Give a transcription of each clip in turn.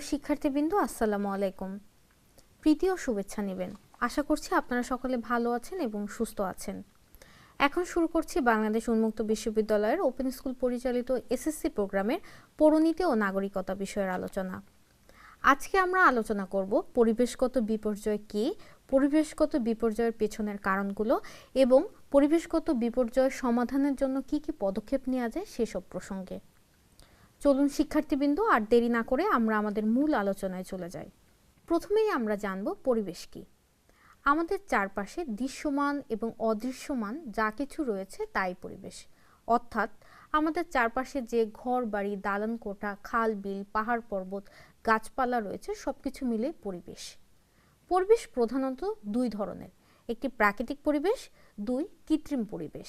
শিক্ষার্থীবৃন্দ, আসসালামু আলাইকুম। প্রীতি ও শুভেচ্ছা নেবেন। আশা করছি আপনারা সকলে ভালো আছেন এবং সুস্থ আছেন। এখন শুরু করছি বাংলাদেশ উন্মুক্ত বিশ্ববিদ্যালয়ের ওপেন স্কুল পরিচালিত এসএসসি প্রোগ্রামের পরিণীতি ও নাগরিকতা বিষয়ের আলোচনা। আজকে আমরা আলোচনা করব পরিবেশগত বিপর্যয় কী, পরিবেশগত বিপর্যয়ের পেছনের কারণগুলো এবং পরিবেশগত বিপর্যয় সমাধানের জন্য কি কি পদক্ষেপ নেওয়া যায় সেসব প্রসঙ্গে। চলুন শিক্ষার্থীবৃন্দ, আর দেরি না করে আমরা আমাদের মূল আলোচনায় চলে যাই। প্রথমেই আমরা জানব পরিবেশ কি। আমাদের চারপাশে দৃশ্যমান এবং অদৃশ্যমান যা কিছু রয়েছে তাই পরিবেশ। অর্থাৎ আমাদের চারপাশে যে ঘর, বাড়ি, দালান কোঠা, খাল, বিল, পাহাড়, পর্বত, গাছপালা রয়েছে সব কিছু মিলে পরিবেশ। পরিবেশ প্রধানত দুই ধরনের। একটি প্রাকৃতিক পরিবেশ, দুই কৃত্রিম পরিবেশ।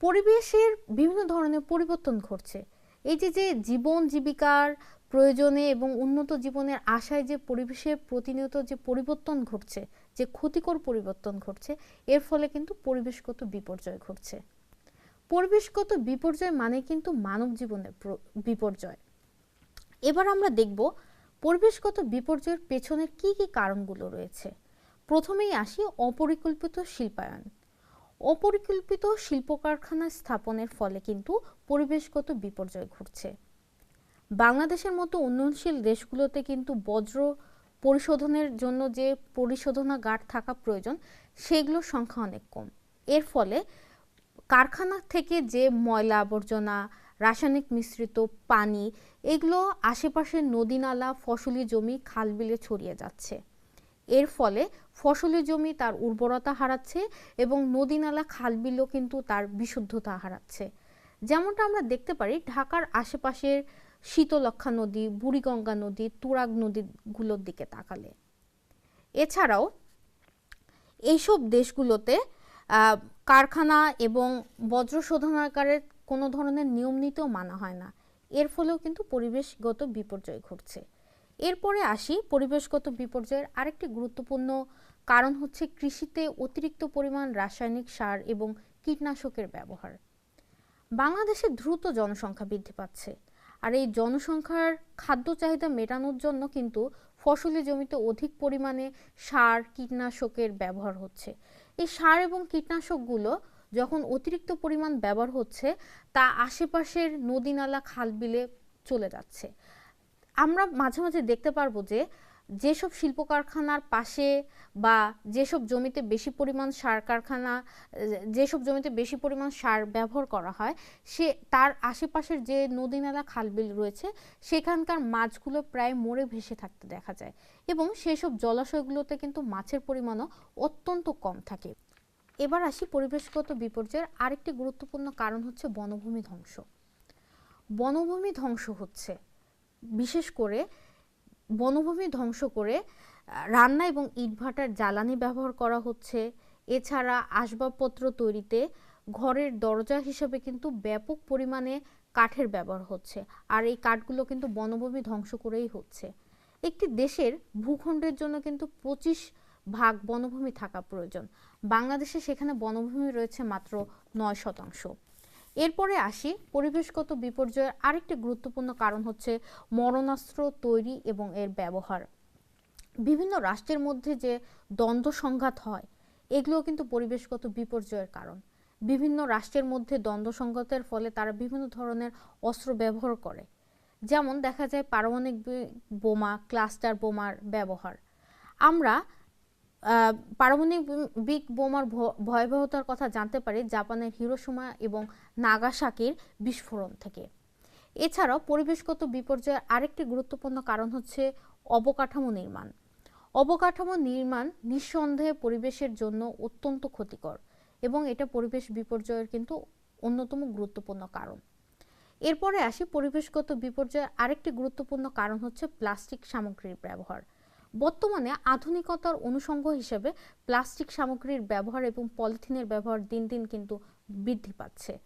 পরিবেশের বিভিন্ন ধরনের পরিবর্তন ঘটছে। এই যে যে জীবন জীবিকার প্রয়োজনে এবং উন্নত জীবনের আশায় যে পরিবেশে প্রতিনিয়ত যে পরিবর্তন ঘটছে, যে ক্ষতিকর পরিবর্তন ঘটছে, এর ফলে কিন্তু পরিবেশগত বিপর্যয় ঘটছে। পরিবেশগত বিপর্যয় মানে কিন্তু মানব জীবনের বিপর্যয়। এবার আমরা দেখব পরিবেশগত বিপর্যয়ের পেছনের কি কি কারণগুলো রয়েছে। প্রথমেই আসি অপরিকল্পিত শিল্পায়ন। অপরিকল্পিত শিল্প কারখানা স্থাপনের ফলে কিন্তু পরিবেশগত বিপর্যয় ঘটছে। বাংলাদেশের মতো উন্নয়নশীল দেশগুলোতে কিন্তু বজ্র পরিশোধনের জন্য যে পরিশোধনাগার থাকা প্রয়োজন, সেগুলোর সংখ্যা অনেক কম। এর ফলে কারখানা থেকে যে ময়লা আবর্জনা, রাসায়নিক মিশ্রিত পানি, এগুলো আশেপাশের নদী নালা, ফসলি জমি, খাল বিলে ছড়িয়ে যাচ্ছে। এর ফলে ফসলি জমি তার উর্বরতা হারাচ্ছে এবং নদী নালা খাল বিলও কিন্তু তার বিশুদ্ধতা হারাচ্ছে। যেমনটা আমরা দেখতে পারি, ঢাকার আশেপাশের শীতলক্ষা নদী, বুড়িগঙ্গা নদী, তুরাগ নদীগুলোর দিকে তাকালে। এছাড়াও এইসব দেশগুলোতে কারখানা এবং বজ্র শোধনাগারের কোনো ধরনের নিয়ম নীতিও মানা হয় না। এর ফলেও কিন্তু পরিবেশগত বিপর্যয় ঘটছে। এরপরে আসি পরিবেশগত বিপর্যয়ের আরেকটি গুরুত্বপূর্ণ কারণ হচ্ছে কৃষিতে অতিরিক্ত পরিমাণ রাসায়নিক সার এবং কীটনাশকের ব্যবহার। বাংলাদেশে দ্রুত জনসংখ্যা বৃদ্ধি পাচ্ছে আর এই জনসংখ্যার খাদ্য চাহিদা মেটানোর জন্য কিন্তু ফসলি জমিতে অধিক পরিমাণে সার, কীটনাশকের ব্যবহার হচ্ছে। এই সার এবং কীটনাশকগুলো যখন অতিরিক্ত পরিমাণ ব্যবহার হচ্ছে, তা আশেপাশের নদী নালা, খাল বিলে চলে যাচ্ছে। আমরা মাঝে মাঝে দেখতে পারব যে, যেসব শিল্প কারখানার পাশে বা যেসব জমিতে বেশি পরিমাণ সার কারখানা, যেসব জমিতে বেশি পরিমাণ সার ব্যবহার করা হয়, সে তার আশেপাশের যে নদী নালা খালবিল রয়েছে, সেখানকার মাছগুলো প্রায় মরে ভেসে থাকতে দেখা যায় এবং সেসব জলাশয়গুলোতে কিন্তু মাছের পরিমাণও অত্যন্ত কম থাকে। এবার আসি পরিবেশগত বিপর্যয়ের আরেকটি গুরুত্বপূর্ণ কারণ হচ্ছে বনভূমি ধ্বংস। বনভূমি ধ্বংস হচ্ছে। বিশেষ করে বনভূমি ধ্বংস করে রান্না এবং ইটভাটার জ্বালানি ব্যবহার করা হচ্ছে। এছাড়া আসবাবপত্র তৈরিতে ঘরের দরজা হিসেবে কিন্তু ব্যাপক পরিমাণে কাঠের ব্যবহার হচ্ছে, আর এই কাঠগুলো কিন্তু বনভূমি ধ্বংস করেই হচ্ছে। একটি দেশের ভূখণ্ডের জন্য কিন্তু পঁচিশ ভাগ বনভূমি থাকা প্রয়োজন। বাংলাদেশে সেখানে বনভূমি রয়েছে মাত্র নয় শতাংশ। এরপরে আসি পরিবেশগত বিপর্যয়ের আরেকটি গুরুত্বপূর্ণ কারণ হচ্ছে মরণাস্ত্র তৈরি এবং এর ব্যবহার। বিভিন্ন রাষ্ট্রের মধ্যে যে দ্বন্দ্ব সংঘাত হয় এগুলো কিন্তু পরিবেশগত বিপর্যয়ের কারণ। বিভিন্ন রাষ্ট্রের মধ্যে দ্বন্দ্ব সংঘাতের ফলে তারা বিভিন্ন ধরনের অস্ত্র ব্যবহার করে। যেমন দেখা যায় পারমাণবিক বোমা, ক্লাস্টার বোমার ব্যবহার। আমরা পারমাণবিক বোমার ভয়াবহতার কথা জানতে পারি জাপানের হিরোসীমা এবং নাগাসাকির বিস্ফোরণ থেকে। এছাড়াও পরিবেশগত বিপর্যয়ের আরেকটি গুরুত্বপূর্ণ কারণ হচ্ছে অবকাঠামো নির্মাণ। অবকাঠামো নির্মাণ নিঃসন্দেহে পরিবেশের জন্য অত্যন্ত ক্ষতিকর এবং এটা পরিবেশ বিপর্যয়ের কিন্তু অন্যতম গুরুত্বপূর্ণ কারণ। এরপরে আসি পরিবেশগত বিপর্যয়ের আরেকটি গুরুত্বপূর্ণ কারণ হচ্ছে প্লাস্টিক সামগ্রীর ব্যবহার। বর্তমানে আধুনিকতার অনুষঙ্গ হিসেবে প্লাস্টিক সামগ্রীর ব্যবহার এবং পলিথিনের ব্যবহার দিন দিন কিন্তু বৃদ্ধি পাচ্ছে।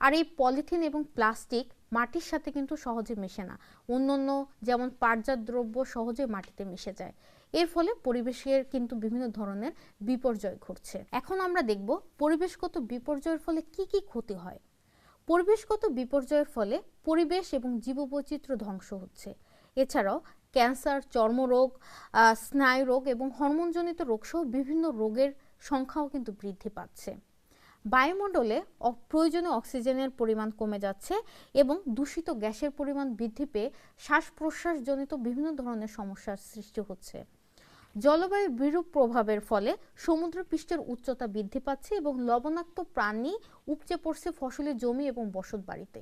আর এই পলিথিন এবং প্লাস্টিক মাটির সাথে কিন্তু সহজে মেশে না। অন্যান্য যেমন পাটজাত দ্রব্য সহজে মাটিতে মিশে যায়। এর ফলে পরিবেশের কিন্তু বিভিন্ন ধরনের বিপর্যয় ঘটছে। এখন আমরা দেখব পরিবেশগত বিপর্যয়ের ফলে কি কি ক্ষতি হয়। পরিবেশগত বিপর্যয়ের ফলে পরিবেশ এবং জীববৈচিত্র্য ধ্বংস হচ্ছে। এছাড়াও ক্যান্সার, চর্মরোগ স্নায়ুরোগ এবং হরমোনজনিত রোগসহ বিভিন্ন রোগের সংখ্যাও কিন্তু বৃদ্ধি পাচ্ছে। বায়ুমণ্ডলে প্রয়োজনীয় অক্সিজেনের পরিমাণ কমে যাচ্ছে এবং দূষিত গ্যাসের পরিমাণ বৃদ্ধি পেয়ে শ্বাস প্রশ্বাসজনিত বিভিন্ন ধরনের সমস্যার সৃষ্টি হচ্ছে। জলবায়ু বিরূপ প্রভাবের ফলে সমুদ্রপৃষ্ঠের উচ্চতা বৃদ্ধি পাচ্ছে এবং লবণাক্ত প্রাণী উপচে পড়ছে ফসলি জমি এবং বসত বাড়িতে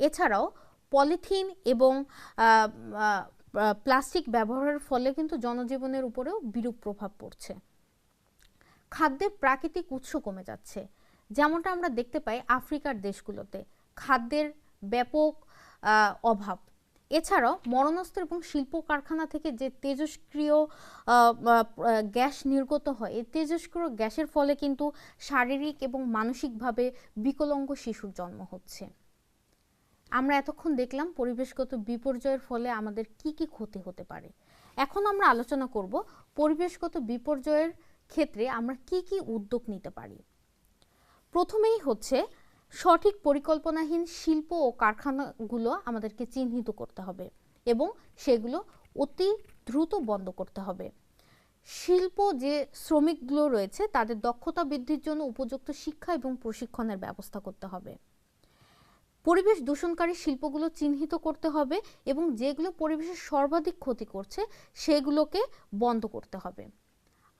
এছাড়াও পলিথিন এবং প্লাস্টিক ব্যবহারের ফলে কিন্তু জনজীবনের উপরেও বিরূপ প্রভাব পড়ছে। খাদ্যের প্রাকৃতিক উৎস কমে যাচ্ছে। যেমনটা আমরা দেখতে পাই আফ্রিকার দেশগুলোতে। খাদ্যের ব্যাপক অভাব। এছাড়াও মরণাস্ত্র এবং শিল্প কারখানা থেকে যে তেজস্ক্রিয় গ্যাস নির্গত হয়, এই তেজস্ক্রিয় গ্যাসের ফলে কিন্তু শারীরিক এবং মানসিকভাবে বিকলাঙ্গ শিশুর জন্ম হচ্ছে। আমরা এতক্ষণ দেখলাম পরিবেশগত বিপর্যয়ের ফলে আমাদের কি কি ক্ষতি হতে পারে। এখন আমরা আলোচনা করব পরিবেশগত বিপর্যয়ের ক্ষেত্রে আমরা কি কি উদ্যোগ নিতে পারি। প্রথমেই হচ্ছে সঠিক পরিকল্পনাহীন শিল্প ও কারখানাগুলো আমাদেরকে চিহ্নিত করতে হবে এবং সেগুলো অতি দ্রুত বন্ধ করতে হবে। শিল্প যে শ্রমিকগুলো রয়েছে তাদের দক্ষতা বৃদ্ধির জন্য উপযুক্ত শিক্ষা এবং প্রশিক্ষণের ব্যবস্থা করতে হবে। পরিবেশ দূষণকারী শিল্পগুলো চিহ্নিত করতে হবে এবং যেগুলো পরিবেশের সর্বাধিক ক্ষতি করছে, সেগুলোকে বন্ধ করতে হবে।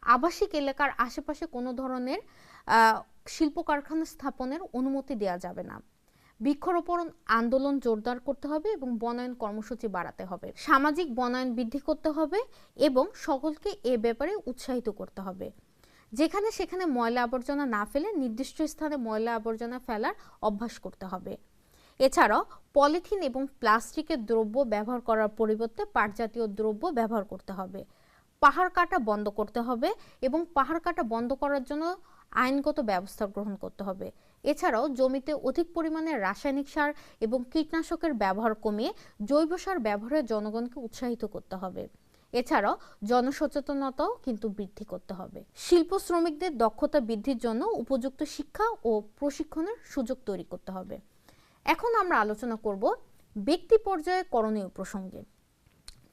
আবাসিক এলাকার আশেপাশে কোনো ধরনের শিল্প কারখানা স্থাপনের অনুমতি দেওয়া যাবে না। বৃক্ষরোপণ আন্দোলন জোরদার করতে হবে এবং বনায়ন কর্মসূচি বাড়াতে হবে। সামাজিক বনায়ন বৃদ্ধি করতে হবে এবং সকলকে এ ব্যাপারে উৎসাহিত করতে হবে। যেখানে সেখানে ময়লা আবর্জনা না ফেলে নির্দিষ্ট স্থানে ময়লা আবর্জনা ফেলার অভ্যাস করতে হবে। এছাড়াও পলিথিন এবং প্লাস্টিকের দ্রব্য ব্যবহার করার পরিবর্তে পাটজাতীয় দ্রব্য ব্যবহার করতে হবে। পাহাড় কাটা বন্ধ করতে হবে এবং পাহাড় কাটা বন্ধ করার জন্য আইনগত ব্যবস্থা গ্রহণ করতে হবে। এছাড়াও জমিতে অধিক পরিমাণে রাসায়নিক সার এবং কীটনাশকের ব্যবহার কমিয়ে জৈব সার ব্যবহারে জনগণকে উৎসাহিত করতে হবে। এছাড়াও জনসচেতনতাও কিন্তু বৃদ্ধি করতে হবে। শিল্প শ্রমিকদের দক্ষতা বৃদ্ধির জন্য উপযুক্ত শিক্ষা ও প্রশিক্ষণের সুযোগ তৈরি করতে হবে। এখন আমরা আলোচনা করব ব্যক্তি পর্যায়ে করণীয় প্রসঙ্গে।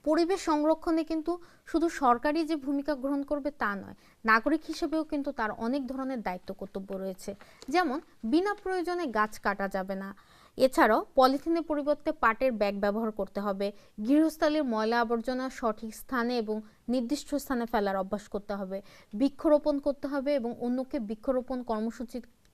পরিবেশ সংরক্ষণে কিন্তু শুধু সরকারি যে ভূমিকা গ্রহণ করবে তা নয়, নাগরিক হিসেবেও কিন্তু তার অনেক ধরনের দায়িত্ব কর্তব্য রয়েছে। যেমন, বিনা প্রয়োজনে গাছ কাটা যাবে না। এছাড়াও পলিথিনের পরিবর্তে পাটের ব্যাগ ব্যবহার করতে হবে। গৃহস্থালীর ময়লা আবর্জনা সঠিক স্থানে এবং নির্দিষ্ট স্থানে ফেলার অভ্যাস করতে হবে। বৃক্ষরোপণ করতে হবে এবং অন্যকে বৃক্ষরোপণ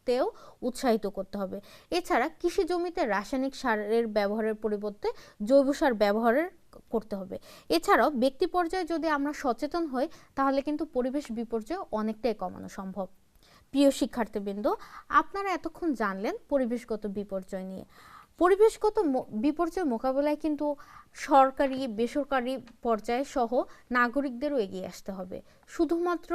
কর্মসূচিতেও উৎসাহিত করতে হবে। এছাড়া কৃষি জমিতে রাসায়নিক সারের ব্যবহারের পরিবর্তে জৈব সার ব্যবহারের করতে হবে। এছাড়াও ব্যক্তি পর্যায়ে যদি আমরা সচেতন হই, তাহলে কিন্তু পরিবেশ বিপর্যয় অনেকটাই কমানো সম্ভব। প্রিয় শিক্ষার্থীবৃন্দ, আপনারা এতক্ষণ জানলেন পরিবেশগত বিপর্যয় নিয়ে। পরিবেশগত বিপর্যয় মোকাবেলায় কিন্তু সরকারি, বেসরকারি পর্যায়ে সহ নাগরিকদেরও এগিয়ে আসতে হবে। শুধুমাত্র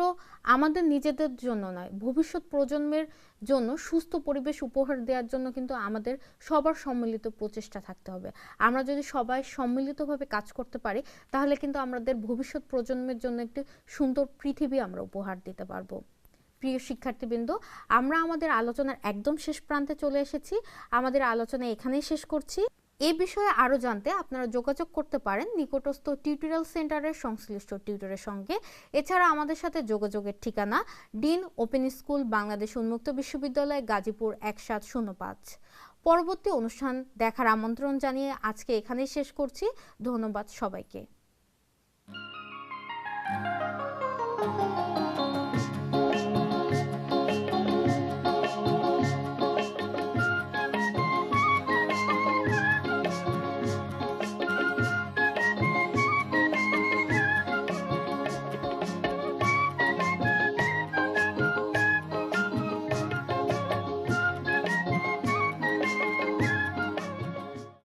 আমাদের নিজেদের জন্য নয়, ভবিষ্যৎ প্রজন্মের জন্য সুস্থ পরিবেশ উপহার দেওয়ার জন্য কিন্তু আমাদের সবার সম্মিলিত প্রচেষ্টা থাকতে হবে। আমরা যদি সবাই সম্মিলিতভাবে কাজ করতে পারি, তাহলে কিন্তু আমাদের ভবিষ্যৎ প্রজন্মের জন্য একটি সুন্দর পৃথিবী আমরা উপহার দিতে পারব। প্রিয় শিক্ষার্থীবৃন্দ, আমরা আমাদের আলোচনার একদম শেষ প্রান্তে চলে এসেছি। আমাদের আলোচনা এখানেই শেষ করছি। এ বিষয়ে আরও জানতে আপনারা যোগাযোগ করতে পারেন নিকটস্থ টিউটোরিয়াল সেন্টারের সংশ্লিষ্ট টিউটরের সঙ্গে। এছাড়া আমাদের সাথে যোগাযোগের ঠিকানা ডিন ওপেন স্কুল, বাংলাদেশ উন্মুক্ত বিশ্ববিদ্যালয়, গাজীপুর এক সাত শূন্য পাঁচ। পরবর্তী অনুষ্ঠান দেখার আমন্ত্রণ জানিয়ে আজকে এখানেই শেষ করছি। ধন্যবাদ সবাইকে।